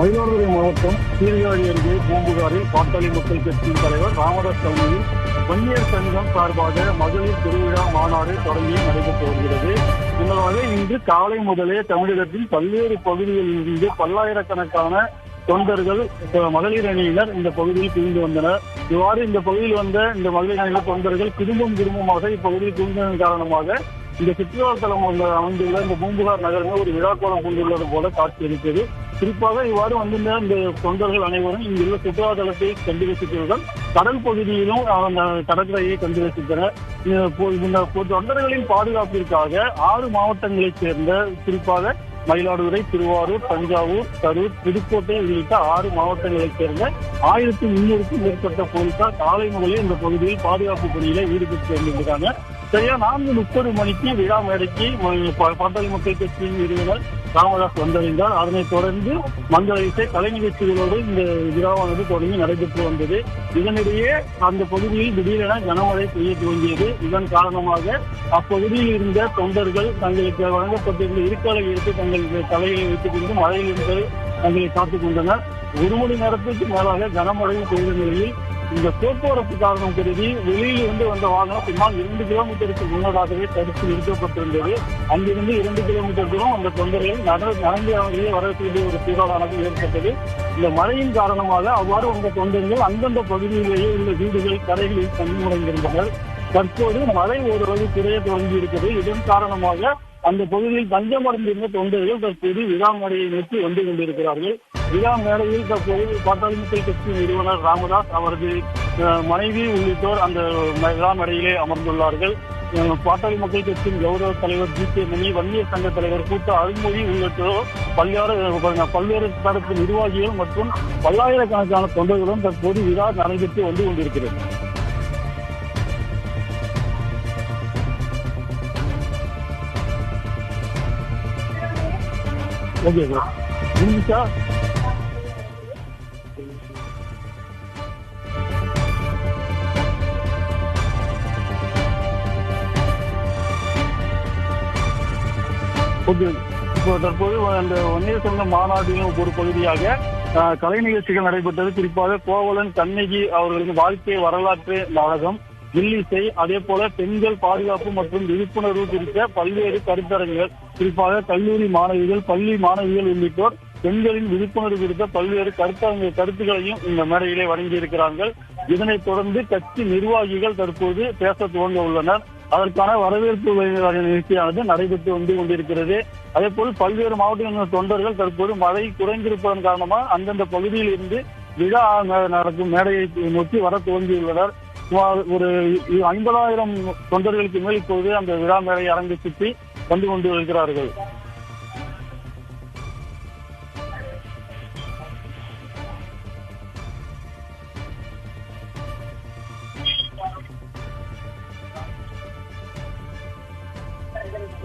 மயிலாடுதுறை மாவட்டம் சீர்காழி அருகே பூம்புகாரில் பாட்டாளி மக்கள் கட்சியின் தலைவர் ராமதாஸ் தலைமையில் வன்னியர் சங்கம் சார்பாக மகளிர் திருவிழா மாநாடு தொடங்கி நடைபெற்று வருகிறது. முன்னதாக இன்று காலை முதலே தமிழகத்தின் பல்வேறு பகுதிகளில் இருந்து பல்லாயிரக்கணக்கான தொண்டர்கள் மகளிர் அணியினர் இந்த பகுதியில் குவிந்து வந்தனர். இவ்வாறு இந்த பகுதியில் வந்த இந்த மகளிர் அணியினர் தொண்டர்கள் குடும்பம் குடும்பமாக இப்பகுதியில் குவிந்ததன் காரணமாக இந்த சுற்றுலாத்தலம் அமைந்துள்ள இந்த பூம்புகார் நகரமே ஒரு விழாக்கோலம் கொண்டுள்ளது போல காட்சி இருக்கிறது குறிப்பாக இவ்வாறு வந்திருந்த இந்த தொண்டர்கள் அனைவரும் இங்குள்ள சுற்றுலா தலத்தை கண்டு ரசித்தவர்கள் கடல் பகுதியிலும் அந்த கடற்கரையை கண்டு ரசித்தனர். இந்த தொண்டர்களின் பாதுகாப்பிற்காக ஆறு மாவட்டங்களைச் சேர்ந்த குறிப்பாக மயிலாடுதுறை திருவாரூர் தஞ்சாவூர் கரூர் புதுக்கோட்டை உள்ளிட்ட ஆறு மாவட்டங்களைச் சேர்ந்த ஆயிரத்தி முன்னூறுக்கும் மேற்பட்ட போலீசார் காலை முதலே இந்த பகுதியில் பாதுகாப்பு பணியில ஈடுபட்டு வந்திருக்காங்க சரியா? நான்கு முப்பது மணிக்கு விழா மேடைக்கு ம- மக்கள் கட்சியின் நிறுவனர் ராமதாஸ் வந்தடைந்தார். அதனைத் தொடர்ந்து மங்கள இசை கலை நிகழ்ச்சிகளோடு இந்த விழாவானது தொடங்கி நடைபெற்று வந்தது. இதனிடையே அந்த பகுதியில் திடீரென கனமழை பெய்ய துவங்கியது. இதன் காரணமாக அப்பகுதியில் இருந்த தொண்டர்கள் தங்களுக்கு வழங்கப்பட்டிருந்த இருக்காலை எடுத்து தங்களுக்கு தலையை வைத்துக் கொண்டு மழையிலிருந்து தங்களை காத்துக் கொண்டனர். ஒரு மணி நேரத்துக்கு மேலாக கனமழை பெய்த நிலையில் இந்த போக்குவரத்து காரணம் கருதி வெளியிலிருந்து வந்த வாகனம் சுமார் இரண்டு கிலோமீட்டருக்கு முன்னதாகவே தடுத்து நிறுத்தப்பட்டிருந்தது. அங்கிருந்து இரண்டு கிலோமீட்டர் தூரம் அந்த தொந்தரையில் நடந்து அவர்களே வரக்கூடிய ஒரு சூழலானது ஏற்பட்டது. இந்த மழையின் காரணமாக அவ்வாறு வந்த தொண்டர்கள் அந்தந்த பகுதியிலேயே உள்ள வீடுகள் கரைகளில் தங்கி முறைந்திருந்தனர் தற்போது மழை ஓரளவு குறைய தொடங்கி இருக்கிறது. இதன் காரணமாக அந்த பகுதியில் தஞ்சமடைந்திருந்த தொண்டர்கள் தற்போது விழா மேடையை நோக்கி வந்து கொண்டிருக்கிறார்கள். விழா மேடையில் தற்போது பாட்டாளி மக்கள் கட்சி நிறுவனர் ராமதாஸ் அவரது மனைவி உள்ளிட்டோர் அந்த விழா மேடையிலே அமர்ந்துள்ளார்கள். பாட்டாளி மக்கள் கட்சியின் கௌரவ தலைவர் ஜி கே மணி வன்னியர் சங்க தலைவர் கூட்ட அருள்மொழி உள்ளிட்டோர் பல்வேறு பல்வேறு தரப்பு நிர்வாகிகள் மற்றும் பல்லாயிரக்கணக்கான தொண்டர்களும் தற்போது விழா நடைபெற்று வந்து கொண்டிருக்கிறது. ஓகே சார் முடிஞ்சா இப்போ தற்போது அந்த வன்னியர் சங்க மாநாட்டின் ஒரு பகுதியாக கலை நிகழ்ச்சிகள் நடைபெற்றது. குறிப்பாக கோவலன் கண்ணகி அவர்களின் வாழ்க்கை வரலாற்று நாடகம் வில்லிசை அதே போல பெண்கள் பாதுகாப்பு மற்றும் விழிப்புணர்வு குறித்த பல்வேறு கருத்தரங்குகள். குறிப்பாக கல்லூரி மாணவிகள் பள்ளி மாணவிகள் உள்ளிட்டோர் பெண்களின் விழிப்புணர்வு குறித்த பல்வேறு கருத்தரங்கு கருத்துக்களையும் இந்த மேடையிலே வழங்கியிருக்கிறார்கள். இதனைத் தொடர்ந்து கட்சி நிர்வாகிகள் தற்போது பேச துவங்க உள்ளனர். அதற்கான வரவேற்பு நிகழ்ச்சியானது நடைபெற்று வந்து கொண்டிருக்கிறது. அதே போல் பல்வேறு மாவட்டங்களின் தொண்டர்கள் தற்போது மழை குறைந்திருப்பதன் காரணமாக அந்தந்த பகுதியில் இருந்து விழா நடக்கும் மேடையை நோக்கி வர துவங்கியுள்ளனர். சுமார் ஒரு ஐம்பதாயிரம் தொண்டர்களுக்கு மேல் இப்போது அந்த விழா மேடை அரங்கை சுற்றி வந்து கொண்டு இருக்கிறார்கள்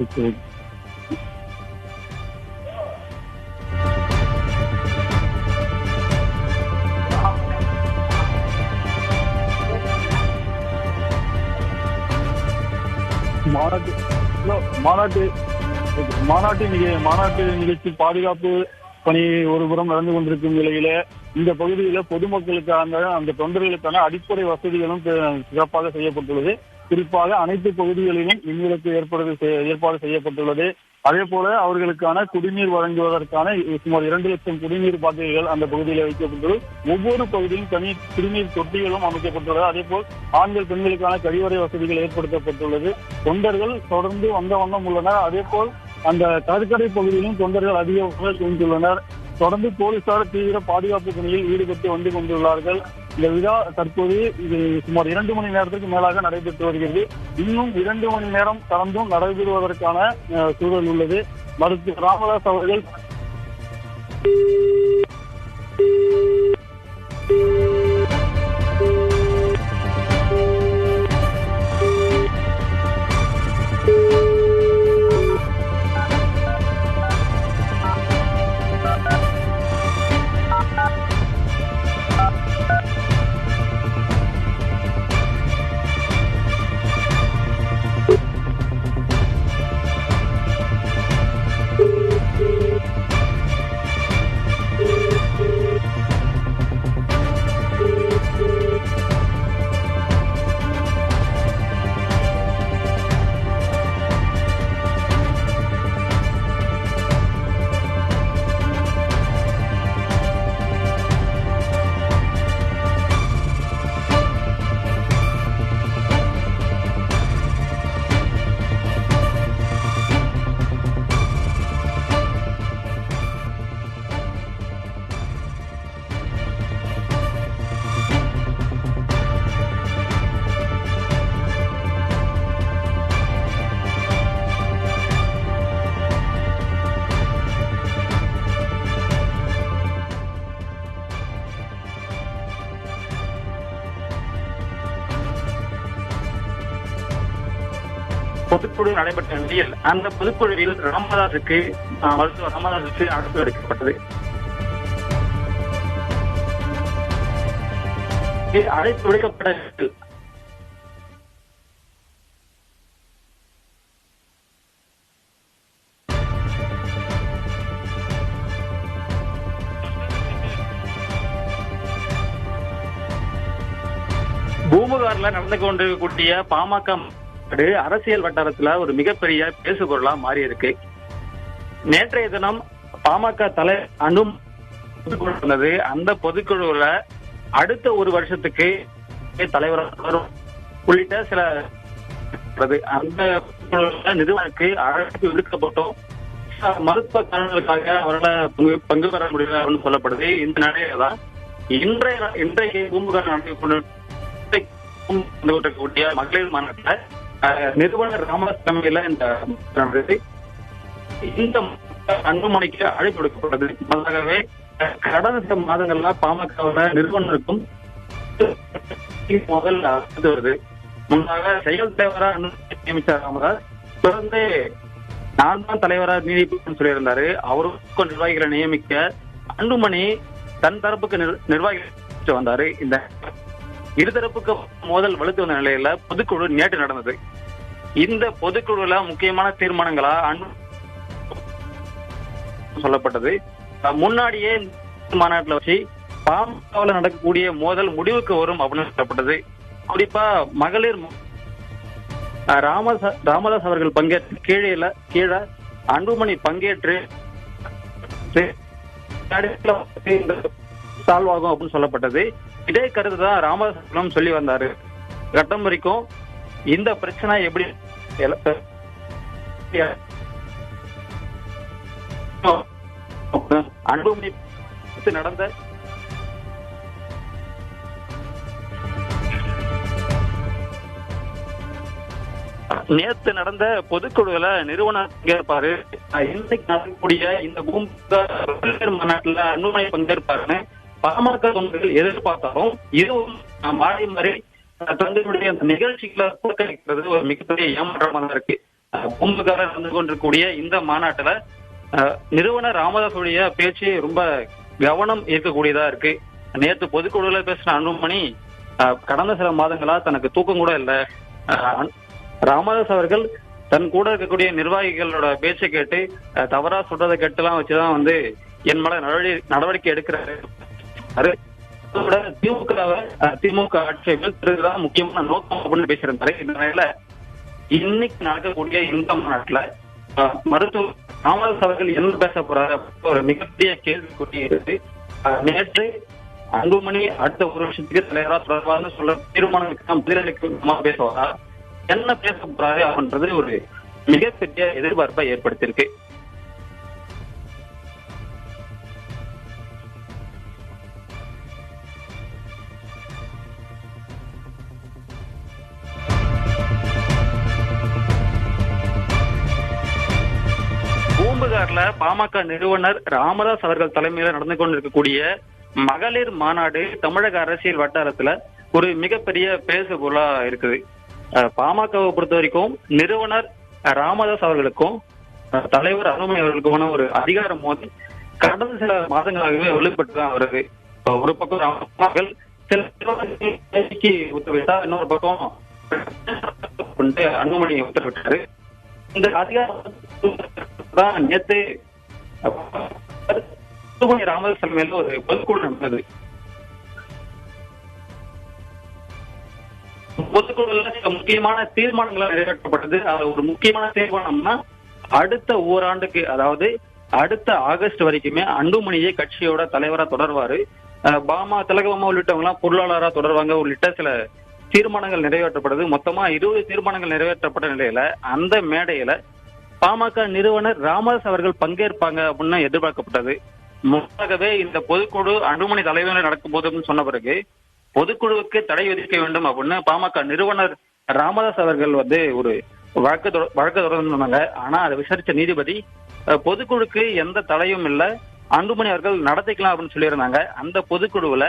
ஓகே மாநாட்டு மாநாட்டு மாநாட்டு நிக- மாநாட்டு நிகழ்ச்சி பாதுகாப்பு பணி ஒருபுறம் நடந்து கொண்டிருக்கும் நிலையில இந்த பகுதியில பொதுமக்களுக்கான அந்த தொண்டர்களுக்கான அடிப்படை வசதிகளும் சிறப்பாக செய்யப்பட்டுள்ளது. குறிப்பாக அனைத்து பகுதிகளிலும் மின்விளக்கு ஏற்பாடு ஏற்பாடு செய்யப்பட்டுள்ளது. அதே போல அவர்களுக்கான குடிநீர் வழங்குவதற்கான சுமார் இரண்டு லட்சம் குடிநீர் பாட்டில்கள் அந்த பகுதியில் வைக்கப்பட்டுள்ளது. ஒவ்வொரு பகுதியிலும் தனி குடிநீர் தொட்டிகளும் அமைக்கப்பட்டுள்ளது. அதே போல் ஆண்கள் பெண்களுக்கான கழிவறை வசதிகள் ஏற்படுத்தப்பட்டுள்ளது. தொண்டர்கள் தொடர்ந்து வந்த வண்ணம் உள்ளனர். அதே போல் அந்த கடற்கரை பகுதியிலும் தொண்டர்கள் அதிகமாக குவிந்துள்ளனர். தொடர்ந்து போலீசார் தீவிர பாதுகாப்பு பணியில் ஈடுபட்டு வந்து கொண்டுள்ளார்கள். இந்த விழா தற்போது இது சுமார் இரண்டு மணி நேரத்துக்கு மேலாக நடைபெற்று வருகிறது. இன்னும் இரண்டு மணி நேரம் கடந்தும் நடைபெறுவதற்கான அஹ், சூழல் உள்ளது. மருத்துவர் ராமதாஸ் அவர்கள் பொதுக்குழு நடைபெற்ற நிலையில் அந்த பொதுக்குழுவில் ராமதாசுக்கு மருத்துவர் ராமதாசுக்கு அழைப்பு எடுக்கப்பட்டது அழைப்பு விடுக்கப்பட்ட பூம்புகார்ல நடந்து கொண்டு கூட்டிய பாமக மாநாடு அரசியல் வட்டாரத்துல ஒரு மிகப்பெரிய பேசுபொருளா மாறி இருக்கு நேற்றைய தினம் பாமக தலை அனும் பொதுக்குழு அந்த பொதுக்குழுல அடுத்த ஒரு வருஷத்துக்கு தலைவர் உள்ளிட்ட சில அந்த நிறுவனத்துக்கு அழைப்பு விடுக்கப்பட்டோம் மருத்துவ காரணங்களுக்காக அவரால் பங்கு பெற முடியல அப்படின்னு சொல்லப்படுது இந்த நிலையில தான் இன்றைய இன்றைக்கு பூம்புகார் நடந்து கொண்டு மகளிர் மாநாட்டில் நிறுவனர் ராமதாஸ் தலைமையில இந்த இந்த அன்புமணிக்கு அழைப்பு விடுக்கப்பட்டது. அதாகவே கடந்த சில மாதங்கள்ல பாமக நிறுவனருக்கும் முதல் அடுத்து வருது. முன்னாக செயல் தலைவரா நியமித்தார் ராமதாஸ். தொடர்ந்து நான் தான் தலைவரா நீடிப்பேன்னு சொல்லியிருந்தாரு. அவருக்கும் நிர்வாகிகளை நியமிக்க அன்புமணி தன் தரப்புக்கு நிர்வாகி வந்தாரு. இந்த இருதரப்புக்கு மோதல் வலுத்து வந்த நிலையில பொதுக்குழு நேற்று நடந்தது. இந்த பொதுக்குழுல முக்கியமான தீர்மானங்களா சொல்லப்பட்டது. முன்னாடியே மாநாட்டில் வச்சு பாமகவில் நடக்கக்கூடிய மோதல் முடிவுக்கு வரும் அப்படின்னு சொல்லப்பட்டது. குறிப்பா மகளிர் மு- ராமதாஸ் ராமதாஸ் அவர்கள் பங்கேற்ற கீழே கீழே அன்புமணி பங்கேற்று சால்வ் ஆகும் அப்படின்னு சொல்லப்பட்டது. இதே கருத்து தான் ராமதாஸ் சொல்லி வந்தாரு. கட்டம் வரைக்கும் இந்த பிரச்சனை எப்படி அன்புமணி நடந்த நேத்து நடந்த பொதுக்குழுல நிறுவனர் பங்கேற்பாரு. இன்னைக்கு நடக்கக்கூடிய இந்த பூம்புகார் மாநாட்டுல அன்புமணி பங்கேற்பாருன்னு பாமக தொண்டர்கள் எதிர்பார்த்தாலும் இது மாறி மாறி தங்களுடைய அந்த நிகழ்ச்சிகளை புறக்கணிக்கிறது ஒரு மிகப்பெரிய ஏமாற்றமா தான் இருக்கு. அஹ், நடந்து கொண்டிருக்கக்கூடிய இந்த மாநாட்டுல நிறுவன நிறுவனர் ராமதாசுடைய பேச்சு ரொம்ப கவனம் ஈர்க்கக்கூடியதா இருக்கு. நேத்து பொதுக்குழுல பேசின அன்புமணி கடந்த சில மாதங்களா தனக்கு தூக்கம் கூட இல்லை. ராமதாஸ் அவர்கள் தன் கூட இருக்கக்கூடிய நிர்வாகிகளோட பேச்சை கேட்டு தவறா சொல்றதை கேட்டுலாம் வச்சுதான் வந்து என் மேல நடவடிக்கை எடுக்கிறாரு. அதோட திமுகவை திமுக ஆட்சியை வீழ்த்துறதுதான் முக்கியமான நோக்கம் அப்படின்னு பேசியிருந்தாரு. இந்த நிலையில இன்னைக்கு நடக்கக்கூடிய இந்த மாநாட்டுல மருத்துவ காமராஜ் அவர்கள் என்ன பேச போறாரு ஒரு மிகப்பெரிய கேள்விக்குறி இருக்கு. நேற்று அன்புமணி அடுத்த ஒரு வருஷத்துக்கு தலைவரா தொடர்பாக சொல்ல தீர்மானம் பதிலளிக்கமா பேசுவாரா? என்ன பேச போறாரு அப்படின்றது ஒரு மிகப்பெரிய எதிர்பார்ப்பை ஏற்படுத்தியிருக்கு. பூம்புகார்ல பாமக நிறுவனர் ராமதாஸ் அவர்கள் தலைமையில நடந்து கொண்டிருக்கக்கூடிய மகளிர் மாநாடு தமிழக அரசியல் வட்டாரத்துல ஒரு மிகப்பெரிய பேசு பொருளா இருக்குது பாமகவை பொறுத்த வரைக்கும் நிறுவனர் ராமதாஸ் அவர்களுக்கும் தலைவர் அருமை அவர்களுக்குமான ஒரு அதிகாரம் மோதி கடந்த சில மாதங்களாகவே வெளிப்பட்டு தான் வருது ஒரு பக்கம் ராமர்கள் சில நிர்வாகிகளுக்கு உத்தரவிட்டா இன்னொரு பக்கம் அன்புமணி உத்தரவிட்டாரு இந்த அதிகாரம் அதான் நேத்து அன்புமணி ராமதாஸ் தலைமையில ஒரு பொதுக்குழு நடந்தது. பொதுக்குழுல சில முக்கியமான தீர்மானங்கள் நிறைவேற்றப்பட்டது. அது ஒரு முக்கியமான தீர்மானம்னா அடுத்த ஓராண்டுக்கு அதாவது அடுத்த ஆகஸ்ட் வரைக்குமே அன்புமணியை கட்சியோட தலைவரா தொடர்வாரு. பாமா திலகபாமா உள்ளிட்டவங்க எல்லாம் பொருளாளரா தொடர்வாங்க. உள்ளிட்ட சில தீர்மானங்கள் நிறைவேற்றப்படுது மொத்தமா இருபது தீர்மானங்கள் நிறைவேற்றப்பட்ட நிலையில அந்த மேடையில பாமக நிறுவனர் ராமதாஸ் அவர்கள் பங்கேற்பாங்க அப்படின்னு எதிர்பார்க்கப்பட்டது. முன்னதாகவே இந்த பொதுக்குழு அன்புமணி தலைவர்கள் நடக்கும் போது சொன்ன பிறகு பொதுக்குழுவுக்கு தடை விதிக்க வேண்டும் அப்படின்னு பாமக நிறுவனர் ராமதாஸ் அவர்கள் வந்து ஒரு வழக்கு வழக்கு தொடர்ந்து ஆனா அதை விசாரிச்ச நீதிபதி பொதுக்குழுக்கு எந்த தடையும் இல்ல. அன்புமணி அவர்கள் நடத்திக்கலாம் அப்படின்னு சொல்லியிருந்தாங்க. அந்த பொதுக்குழுவுல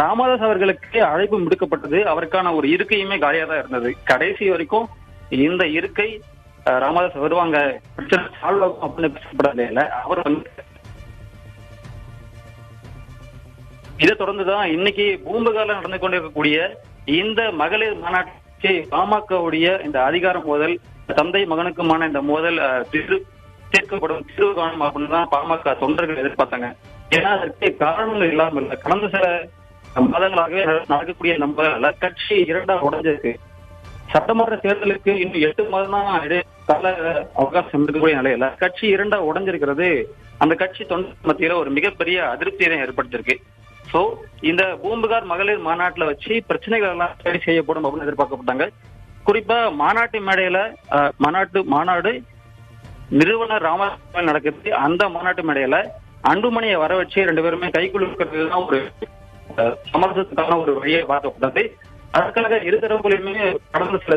ராமதாஸ் அவர்களுக்கு அழைப்பு விடுக்கப்பட்டது. அவருக்கான ஒரு இருக்கையுமே காலியா தான் இருந்தது. கடைசி வரைக்கும் இந்த இருக்கை ராமதாஸ் வருவாங்க. பிரச்சனை சால்வ் ஆகும் அப்படின்னு அவர் வந்து இதை தொடர்ந்துதான் இன்னைக்கு பூம்புகால நடந்து கொண்டிருக்கக்கூடிய இந்த மகளிர் மாநாட்டுக்கு பாமகவுடைய இந்த அதிகார மோதல் தந்தை மகனுக்குமான இந்த மோதல் திரு தீர்வு- தீர்க்கப்படும் தீர்வு காணும் அப்படின்னு தான் பாமக தொண்டர்கள் எதிர்பார்த்தாங்க. ஏன்னா அதற்கு காரணங்கள் இல்லாமல் கடந்த சில மாதங்களாகவே நடக்கக்கூடிய நம்ம கட்சி இரண்டா உடைஞ்சிருக்கு. சட்டமன்ற தேர்தலுக்கு இன்னும் எட்டு மாதம் தான் கால அவகாசம் இருக்கக்கூடிய நிலையில கட்சி இரண்டா உடைஞ்சிருக்கிறது. அந்த கட்சி தொண்டர் மத்தியில ஒரு மிகப்பெரிய அதிருப்தியை தான் ஏற்படுத்தியிருக்கு. சோ இந்த பூம்புகார் மகளிர் மாநாட்டுல வச்சு பிரச்சனைகள் எல்லாம் சரி செய்யப்படும் அப்படின்னு எதிர்பார்க்கப்பட்டாங்க. குறிப்பா மாநாட்டு மேடையில மாநாட்டு மாநாடு நிறுவனர் ராமராஜன் நடக்குது அந்த மாநாட்டு மேடையில அன்புமணியை வர வச்சு ரெண்டு பேருமே கைக்குழுக்கிறது தான் ஒரு அஹ், சமரசத்துக்கான ஒரு வழியை பார்க்கப்பட்டது. அதற்காக இரு தரப்புலையுமே கடந்த சில